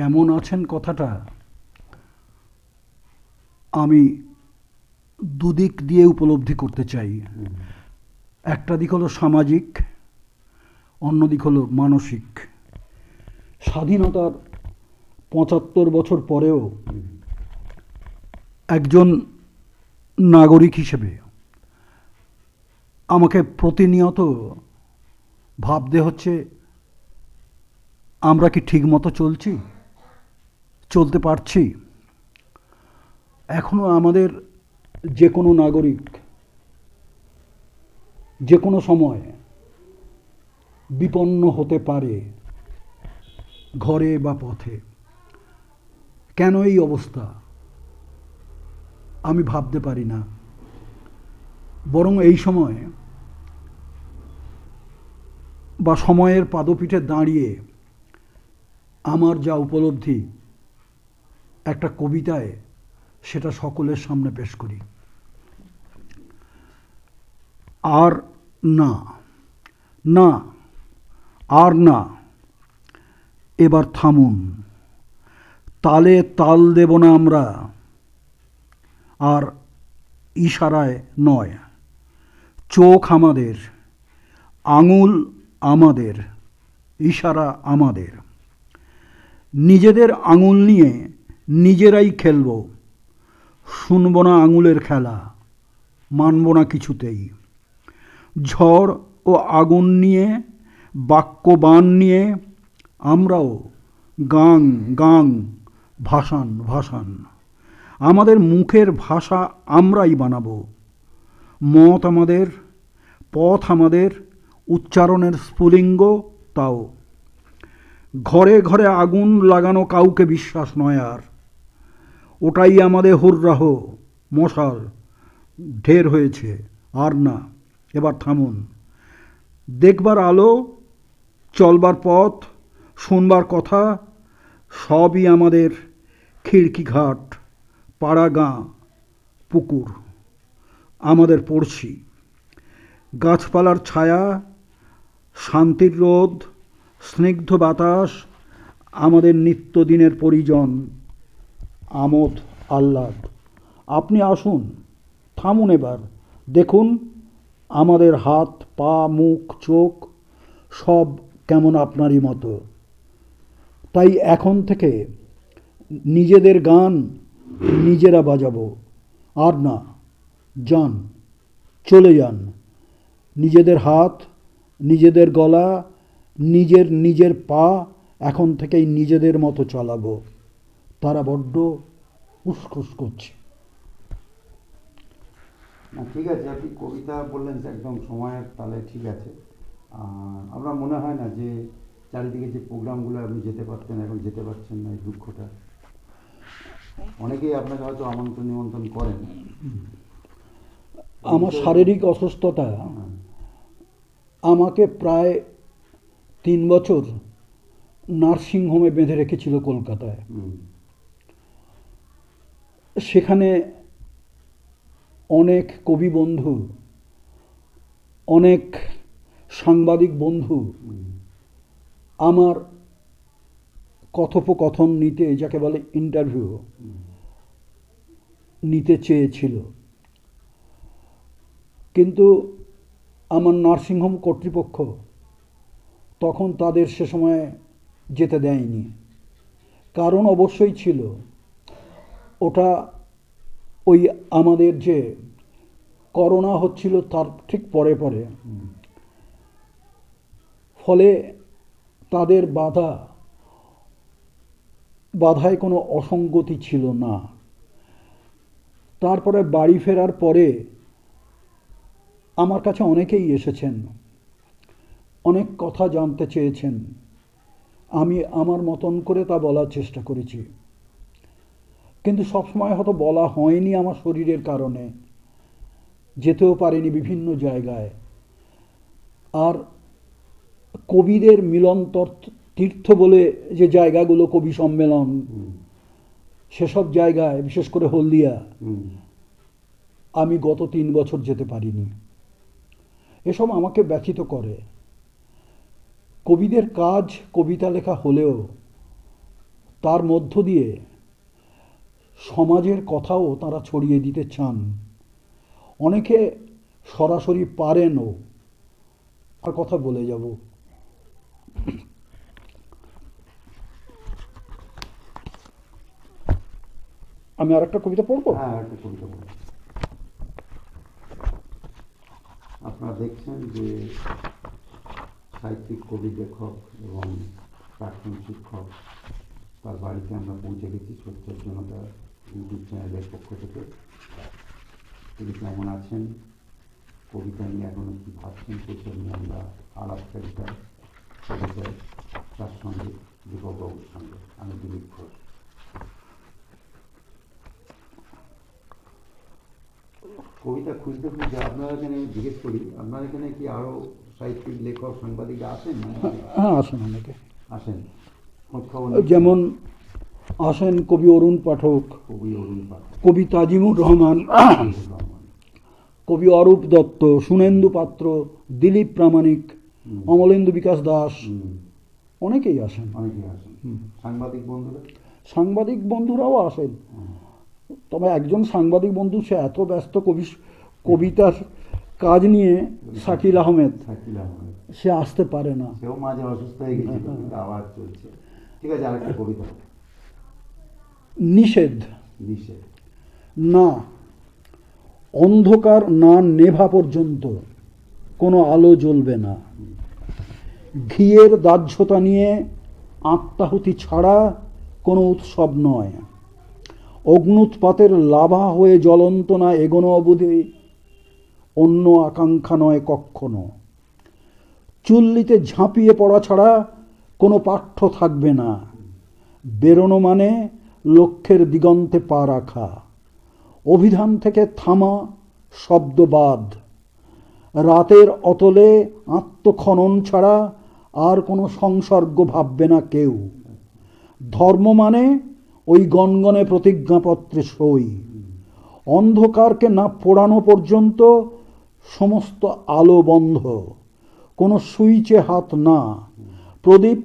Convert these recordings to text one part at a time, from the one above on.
কেমন আছেন কথাটা? আমি দুদিক দিয়ে উপলব্ধি করতে চাই। একটা দিক হলো সামাজিক, অন্য দিক হলো মানসিক। স্বাধীনতার পঁচাত্তর বছর পরেও একজন নাগরিক হিসেবে আমাকে প্রতিনিয়ত ভাবতে হচ্ছে, আমরা কি ঠিক মতো চলছি? চলতে পারছি। এখনও আমাদের যে কোনো নাগরিক যে কোনো সময় বিপন্ন হতে পারে ঘরে বা পথে। কেন এই অবস্থা? আমি ভাবতে পারি না। বরং এই সময় বা সময়ের পাদপীঠে দাঁড়িয়ে আমার যা উপলব্ধি একটা কবিতায় সেটা সকলের সামনে পেশ করি। আর না না, আর না, এবার থামুন। তালে তাল দেব না আমরা, আর ইশারায় নয়। চোখ আমাদের, আঙুল আমাদের, ইশারা আমাদের। নিজেদের আঙুল নিয়ে নিজেরাই খেলব। শুনব না আঙুলের খেলা, মানব না কিছুতেই। ঝড় ও আগুন নিয়ে, বাক্যবান নিয়ে আমরাও গাং গাং ভাসান ভাসান। আমাদের মুখের ভাষা আমরাই বানাবো। মত আমাদের, পথ আমাদের, উচ্চারণের স্ফুলিঙ্গ তাও। ঘরে ঘরে আগুন লাগানো কাউকে বিশ্বাস নয় আর। ওটাই আমাদের হুররাহ, মশাল। ঢের হয়েছে, আর না। এবার থামুন। দেখবার আলো, চলবার পথ, শুনবার কথা, সবই আমাদের খিড়কিঘাট পাড়া গাঁ, পুকুর। আমাদের পড়শি। গাছপালার ছায়া, শান্তির রোদ, স্নিগ্ধ বাতাস, আমাদের নিত্যদিনের পরিজন। আমোদ আহ্লাদ। আপনি আসুন, থামুন এবার। দেখুন, আমাদের হাত, পা, মুখ, চোখ সব কেমন আপনারই মতো। তাই এখন থেকে নিজেদের গান নিজেরা বাজাবো। আর না, যান, চলে যান। নিজেদের হাত, নিজেদের গলা, নিজের নিজের পা এখন থেকেই নিজেদের মতো চালাবো। তারা বড্ড উসখুস করছে। না ঠিক আছে আপনি কবিতা বললেন যে একদম সময়ের তালে ঠিক আছে। আপনার মনে হয় না যে চারিদিকে যে প্রোগ্রামগুলো আপনি যেতে পারতেন এখন যেতে পারছেন না এই দুঃখটা। অনেকেই আপনাকে হয়তো আমন্ত্রণ নিমন্ত্রণ করেন। আমার শারীরিক অসুস্থতা আমাকে প্রায় তিন বছর নার্সিংহোমে বেঁধে রেখেছিল কলকাতায়। সেখানে অনেক কবি বন্ধু, অনেক সাংবাদিক বন্ধু আমার কথোপকথন নিতে, যাকে বলে ইন্টারভিউ নিতে চেয়েছিল। কিন্তু আমার নার্সিংহোম কর্তৃপক্ষ তখন তাদের সে সময় যেতে দেয়নি। কারণ অবশ্যই ছিল ওটা ওই আমাদের যে করোনা হচ্ছিল তার ঠিক পরে পরে। ফলে তাদের বাধা, বাধায় কোনো অসঙ্গতি ছিল না। তারপরে বাড়ি ফেরার পরে আমার কাছে অনেকেই এসেছেন, অনেক কথা জানতে চেয়েছেন। আমি আমার মতন করে তা বলার চেষ্টা করেছি। কিন্তু সবসময় হয়তো বলা হয়নি আমার শরীরের কারণে। যেতেও পারিনি বিভিন্ন জায়গায়। আর কবিদের মিলন তর্থ- তীর্থ বলে যে জায়গাগুলো কবি সম্মেলন সেসব জায়গায় বিশেষ করে হলদিয়া আমি গত তিন বছর যেতে পারিনি। এসব আমাকে ব্যথিত করে। কবিদের কাজ কবিতা লেখা হলেও তার মধ্য দিয়ে সমাজের কথাও তারা ছড়িয়ে দিতে চান। অনেকে সরাসরি পারেনও। আর কথা বলে যাব। আমি আর একটা কবিতা পড়ব? হ্যাঁ একটা কবিতা আপনারা দেখছেন যে সাহিত্যিক, কবি, লেখক এবং প্রাক্তন শিক্ষক তার বাড়িতে আমরা পৌঁছে গেছি সোচ্চার জনতা ইউটিউব চ্যানেলের পক্ষ থেকে তিনি কেমন আছেন কবিতা নিয়ে এখনও কী ভাবছেন সেসব নিয়ে আমরা আলাপচারিতা কবিতায় তার সঙ্গে দীপকবাবুর সঙ্গে আমি দিলীপ ঘোষ। কবিতা খুঁজতে খুঁজতে আপনার এখানে জিজ্ঞেস করি আপনার এখানে কি আরও সাহিত্যিক লেখক সাংবাদিক আসেন হ্যাঁ আসেন অনেকে আসেন? যেমন আসেন কবি অরুণ পাঠক কবি অরুণ পাঠক। কবি তাজিমুর রহমান কবি অরূপ দত্ত সুনেন্দু পাত্র দিলীপ প্রামাণিক অমলেন্দু বিকাশ দাস অনেকেই আসেন অনেকেই আসেন সাংবাদিক বন্ধুরা? সাংবাদিক বন্ধুরাও আসেন তবে একজন সাংবাদিক বন্ধু সে এত ব্যস্ত কবি কবিতার কাজ নিয়ে শাকিল আহমেদ সে আসতে পারে না। সেও মাঝে অসুস্থ হয়ে। আবার চলছে। ঠিক আছে আরেকটা কবিতা। নিষেধ। নিষেধ। না অন্ধকার না নেভা পর্যন্ত কোনো আলো জ্বলবে না। ঘিয়ের দাহ্যতা নিয়ে আত্মাহুতি ছাড়া কোনো উৎসব নয়। অগ্নুৎপাতের লাভা হয়ে জ্বলন্ত না এগোনো অবধি অন্য আকাঙ্ক্ষা নয় কক্ষনো চুল্লিতে ঝাঁপিয়ে পড়া ছাড়া কোনো পাঠ্য থাকবে না। বেরোনো মানে লক্ষ্যের দিগন্তে পা রাখা। অভিধান থেকে থামা শব্দবাদ। রাতের অতলে আত্মখনন ছাড়া আর কোনো সংসর্গ ভাববে না কেউ। ধর্ম মানে ওই গনগনে প্রতিজ্ঞাপত্রে সই। অন্ধকারকে না পোড়ানো পর্যন্ত সমস্ত আলো বন্ধ। কোনো সুইচে হাত না। প্রদীপ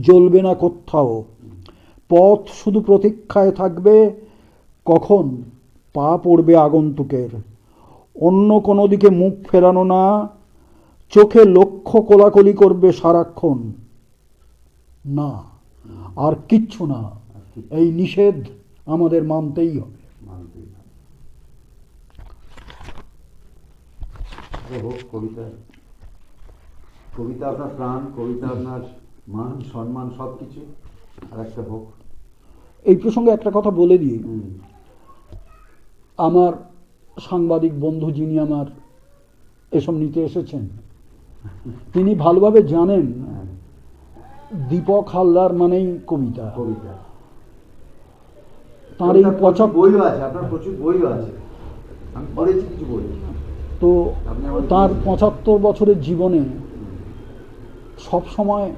জ্বলবে না কোথাও। পথ শুধু প্রতীক্ষায় থাকবে, কখন পা পড়বে আগন্তুকের? অন্য কোনো দিকে মুখ ফেরানো না, চোখে লক্ষ্য কোলাকুলি করবে সারাক্ষণ। না, আর কিচ্ছু না। এই নিষেধ আমাদের মানতেই হবে। কবিতা। কবিতা আপনার প্রাণ, কবিতা আপনার মান, সম্মান সব কিছু হোক। এই প্রসঙ্গে একটা কথা বলে দিই। আমার সাংবাদিক বন্ধু যিনি আমার এসব নিতে এসেছেন তিনি ভালোভাবে জানেন হ্যাঁ, দীপক হালদার মানেই কবিতা। কবিতা। তার এই পঁচাত্তর বইও আছে আপনার প্রচুর বইও আছে। আমি পড়েছি কিছু বই। তো তার পঁচাত্তর বছরের জীবনে সব সময়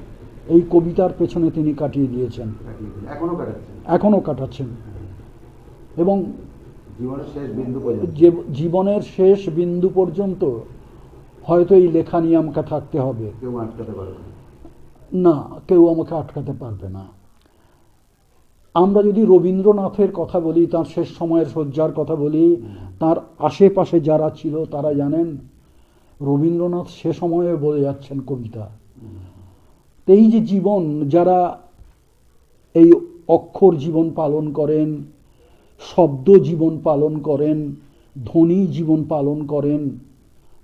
এই কবিতার পেছনে তিনি কাটিয়ে দিয়েছেন। এখনও কাটাচ্ছেন? এখনও কাটাচ্ছেন। এবং জীবনের শেষ বিন্দু পর্যন্ত? হয়তো এই লেখা নিয়ে আমাকে থাকতে হবে। না কেউ আমাকে আটকাতে পারবে না। আমরা যদি রবীন্দ্রনাথের কথা বলি তার শেষ সময়ের শয্যার কথা বলি তার আশেপাশে যারা ছিল তারা জানেন রবীন্দ্রনাথ সে সময়ে বলে যাচ্ছেন কবিতা। তো এই যে জীবন যারা এই অক্ষর জীবন পালন করেন শব্দ জীবন পালন করেন ধ্বনি জীবন পালন করেন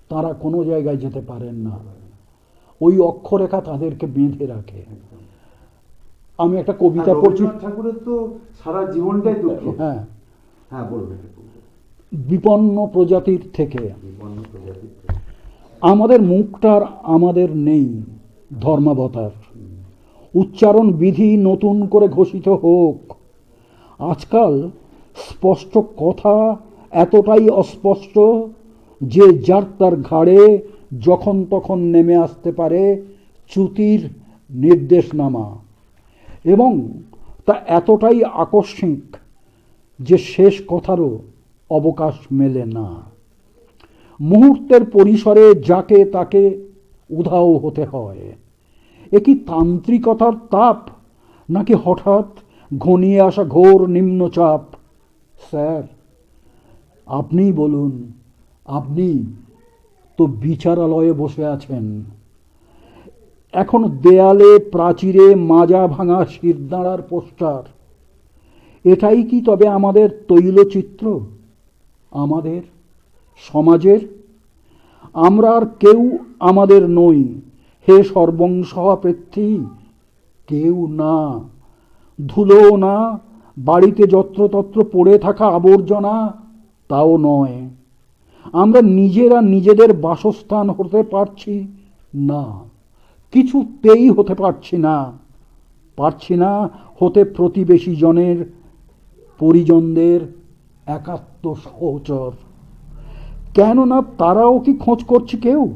তারা কোনো জায়গায় যেতে পারেন না। ওই অক্ষরেখা তাদেরকে বেঁধে রাখে। আমি একটা কবিতা আর পড়ছি। ঠাকুরের তো সারা জীবনটাই দুঃখ। হ্যাঁ। হ্যাঁ বিপন্ন প্রজাতির থেকে। আমাদের মুখটার আমাদের নেই। ধর্মাবতার। উচ্চারণ বিধি নতুন করে ঘোষিত হোক। আজকাল স্পষ্ট কথা এতটাই অস্পষ্ট যে যার তার ঘাড়ে যখন তখন নেমে আসতে পারে চ্যুতির নির্দেশনামা। এবং তা এতটাই আকস্মিক যে শেষ কথারও অবকাশ মেলে না। মুহূর্তের পরিসরে যাকে তাকে উধাও হতে হয়। এ কি তান্ত্রিকতার তাপ নাকি হঠাৎ ঘনিয়ে আসা ঘোর নিম্নচাপ? স্যার, আপনিই বলুন, আপনি তো বিচারালয়ে বসে আছেন। এখন দেয়ালে, প্রাচীরে, মাজা ভাঙা শিরদাঁড়ার পোস্টার, এটাই কি তবে আমাদের তৈলচিত্র? আমাদের সমাজের আমরা আর কেউ আমাদের নই। হে সর্বংসহা কেউ না। ধুলো না, বাড়িতে যত্রতত্র পড়ে থাকা আবর্জনা, তাও নয়। আমরা নিজেরা নিজেদের বাসস্থান হতে পারছি না। কিছুতেই হতে পারছি না। পারছি না হতে প্রতিবেশী জনের পরিজনদের একাত্ম সহচর। কেননা তারাও কি খোঁজ করছে কেউ?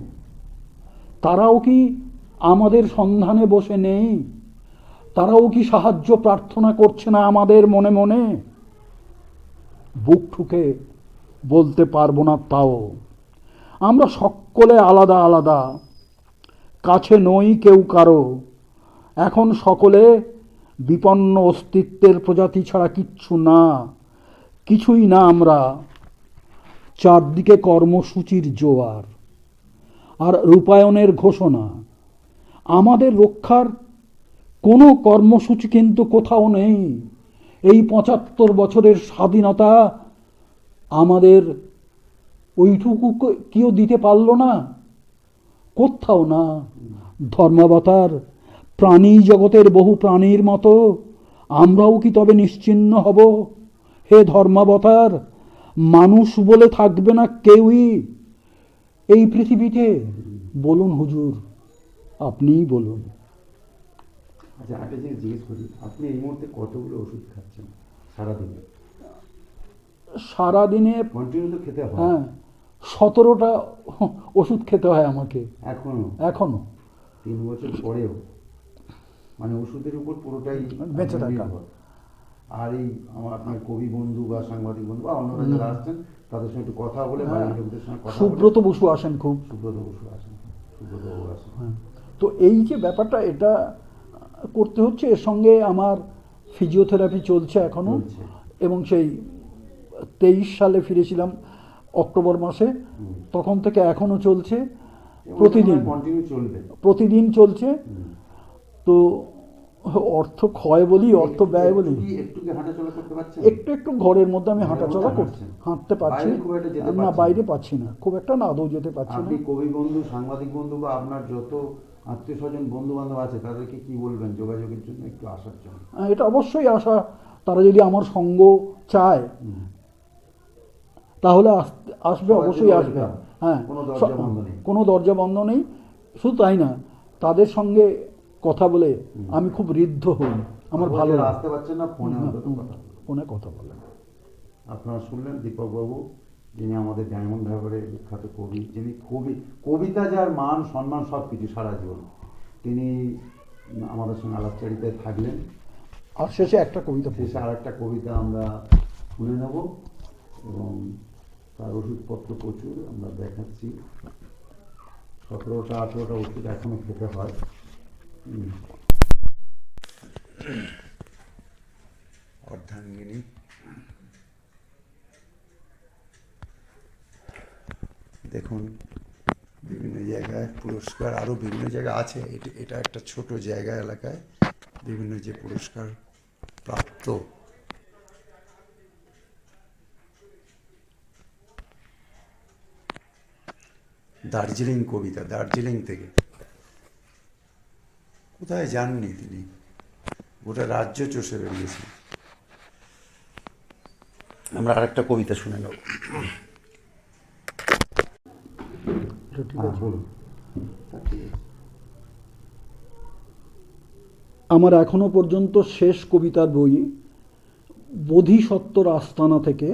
তারাও কি আমাদের সন্ধানে বসে নেই? তারাও কি সাহায্য প্রার্থনা করছে না আমাদের মনে মনে? বুক ঠুকে বলতে পারব না তাও। আমরা সকলে আলাদা আলাদা। কাছে নই কেউ কারও। এখন সকলে বিপন্ন অস্তিত্বের প্রজাতি ছাড়া কিচ্ছু না। কিছুই না আমরা। চারদিকে কর্মসূচির জোয়ার আর রূপায়ণের ঘোষণা। আমাদের রক্ষার কোনো কর্মসূচি কিন্তু কোথাও নেই। এই পঁচাত্তর বছরের স্বাধীনতা আমাদের ওইটুকু কেউ দিতে পারল না। কোথাও না। ধর্মাবতার প্রাণী জগতের বহু প্রাণীর মতো আমরাও কি তবে নিশ্চিন্ন হব? হে ধর্মাবতার মানুষ বলে থাকবে না কেউই এই পৃথিবীতে। বলুন হুজুর আপনিই বলুন। আচ্ছা একটা জিনিস জিজ্ঞেস করি আপনি এই মুহূর্তে কতগুলো ওষুধ খাচ্ছেন সারাদিনে? সারাদিনে কন্টিনিউ তো খেতে হয়। হ্যাঁ সতেরোটা ওষুধ খেতে হয় আমাকে। এখনও? এখনও। তিন বছর পরেও? মানে ওষুধের উপর পুরোটাই বেঁচে থাকা। আর এই আমার আপনার কবি বন্ধু বা সাংবাদিক বন্ধু বা অন্যরা যারা আসছেন তাদের সঙ্গে একটু কথা বলে হ্যাঁ। বাড়ির লোকদের সঙ্গে কথা সুব্রত বসু আসেন খুব। সুব্রত বসু আসেন সুব্রত বাবু আসেন। হ্যাঁ। তো এই যে ব্যাপারটা এটা করতে হচ্ছে এর সঙ্গে আমার ফিজিওথেরাপি চলছে এখনও। চলছে। এবং সেই তেইশ সালে ফিরেছিলাম অক্টোবর মাসে। তখন থেকে এখনও চলছে। প্রতিদিন। প্রতিদিন চলছে। তো অর্থ ক্ষয় বলি অর্থ ব্যয় বলি। একটু একটু ঘরের মধ্যে আমি হাঁটাচলা করছি। হাঁটতে পারছি না বাইরে পাচ্ছি না। খুব একটা না আদৌ যেতে পারছি না। কবি বন্ধু সাংবাদিক বন্ধু বা আপনার যত আত্মীয় স্বজন বন্ধু বান্ধব আছে তাদেরকে কি বলবেন যোগাযোগের জন্য একটু আসার জন্য? এটা অবশ্যই আশা তারা যদি আমার সঙ্গ চায় তাহলে আস- আসবে অবশ্যই আসবে। হ্যাঁ। কোনো দরজা বন্ধ নেই। শুধু তাই না তাদের সঙ্গে কথা বলে আমি খুব ঋদ্ধ হই। আমার ভালো আসতে পারছেন না ফোনে ফোনে কথা বলে আপনারা শুনলেন দীপকবাবু যিনি আমাদের ডায়মন্ড হারবারের বিখ্যাত কবি যিনি কবি কবিতা যার মান সম্মান সব কিছু সারা জীবন। তিনি আমাদের সঙ্গে আলাপচারিতায় থাকলেন। আর শেষে একটা কবিতা শেষে আর একটা কবিতা আমরা শুনে নেব এবং তার ওষুধপত্র প্রচুর আমরা দেখাচ্ছি। সতেরোটা আঠেরোটা ওষুধ এখনও খেতে হয়। অর্ধাঙ্গিনী। দেখুন, বিভিন্ন জায়গায় পুরস্কার আরও বিভিন্ন জায়গা আছে। এটা এটা একটা ছোট জায়গা এলাকায়। বিভিন্ন যে পুরস্কার প্রাপ্ত। দার্জিলিং কবিতা, দার্জিলিং থেকে। কোথায় যাননি তিনি? গোটা রাজ্য চষে বেরিয়েছেন আমরা আরেকটা কবিতা শুনে নেব। হ্যাঁ আমার এখনও পর্যন্ত শেষ কবিতার বই বোধিসত্ত্বর আস্তানা থেকে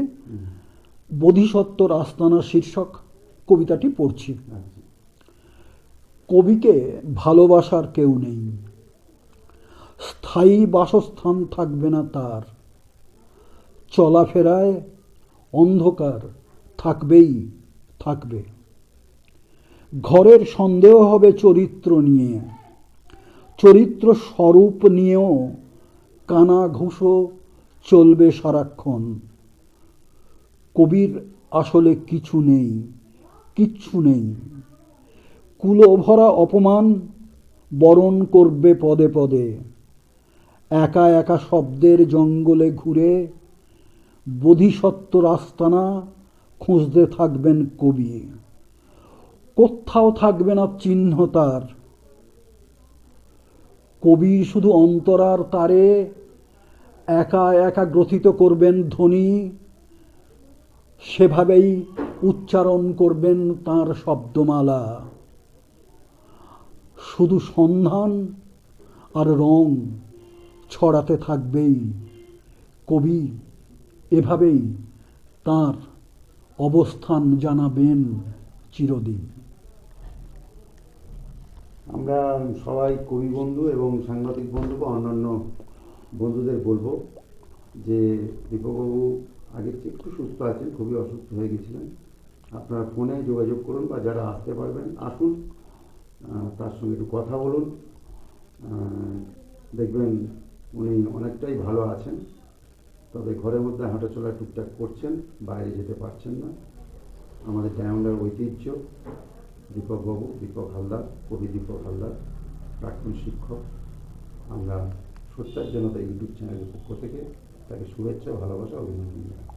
বোধিসত্ত্বর আস্তানা শীর্ষক কবিতাটি পড়ছি। আচ্ছা। কবিকে ভালোবাসার কেউ নেই। স্থায়ী বাসস্থান থাকবে না তার। চলাফেরায় অন্ধকার থাকবেই থাকবে। ঘরের সন্দেহ হবে চরিত্র নিয়ে। চরিত্র স্বরূপ নিয়েও কানা ঘুষো চলবে সারাক্ষণ। কবির আসলে কিছু নেই, কিচ্ছু নেই। কুলোভরা অপমান বরণ করবে পদে পদে। একা একা শব্দের জঙ্গলে ঘুরে বোধিসত্ত্ব রাস্তানা খুঁজতে থাকবেন কবি। কোথাও থাকবে না চিহ্ন তার। কবি শুধু অন্তরার তারে একা একা গ্রথিত করবেন ধ্বনি, সেভাবেই উচ্চারণ করবেন তার শব্দমালা। শুধু সন্ধান আর রং ছড়াতে থাকবেই। কবি এভাবেই তার অবস্থান জানাবেন চিরদিন। আমরা সবাই কবি বন্ধু এবং সাংবাদিক বন্ধু বা অন্যান্য বন্ধুদের বলব যে দীপকবাবু আগের চেয়ে একটু সুস্থ আছেন, খুবই অসুস্থ হয়ে গেছিলেন। আপনারা ফোনে যোগাযোগ করুন বা যারা আসতে পারবেন, আসুন। তার সঙ্গে একটু কথা বলুন। দেখবেন উনি অনেকটাই ভালো আছেন। তবে ঘরের মধ্যে হাঁটাচলা টুকটাক করছেন, বাইরে যেতে পারছেন না। আমাদের ডায়মন্ডার ঐতিহ্য দীপকবাবু দীপক হালদার, কবি দীপক হালদার, প্রাক্তন শিক্ষক। আমরা সোচ্চার জনতা ইউটিউব চ্যানেলের পক্ষ থেকে তাকে শুভেচ্ছা, ভালোবাসা, অভিনন্দন জানাই।